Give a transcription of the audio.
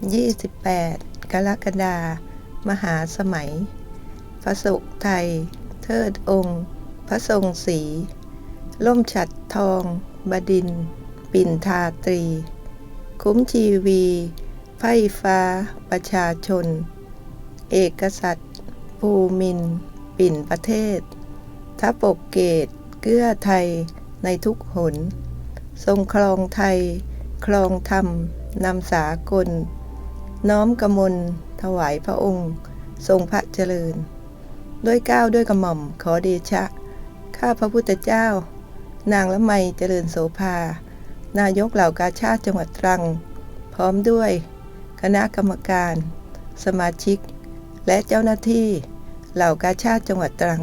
28 กรกฎามหาสมัย พระสุไทย เทิดองค์ พระทรงศรีล่มฉัดทอง บดิน ปิ่นทาตรี คุ้มชีวีไพร่ฟ้า ประชาชน เอกสัตริย์ภูมิน ปิ่นประเทศ ทัพปกเกต เกื้อไทยในทุกหน ทรงครองไทยครองธรรมนำสากล น้อมกมลถวายพระองค์ ทรงพระเจริญ ด้วยก้าวด้วยกระหม่อมขอเดชะ ข้าพระพุทธเจ้า นางละไมเจริญโสภา นายกเหล่ากาชาติจังหวัดตรัง พร้อมด้วย คณะกรรมการ สมาชิก และเจ้าหน้าที่เหล่ากาชาติจังหวัดตรัง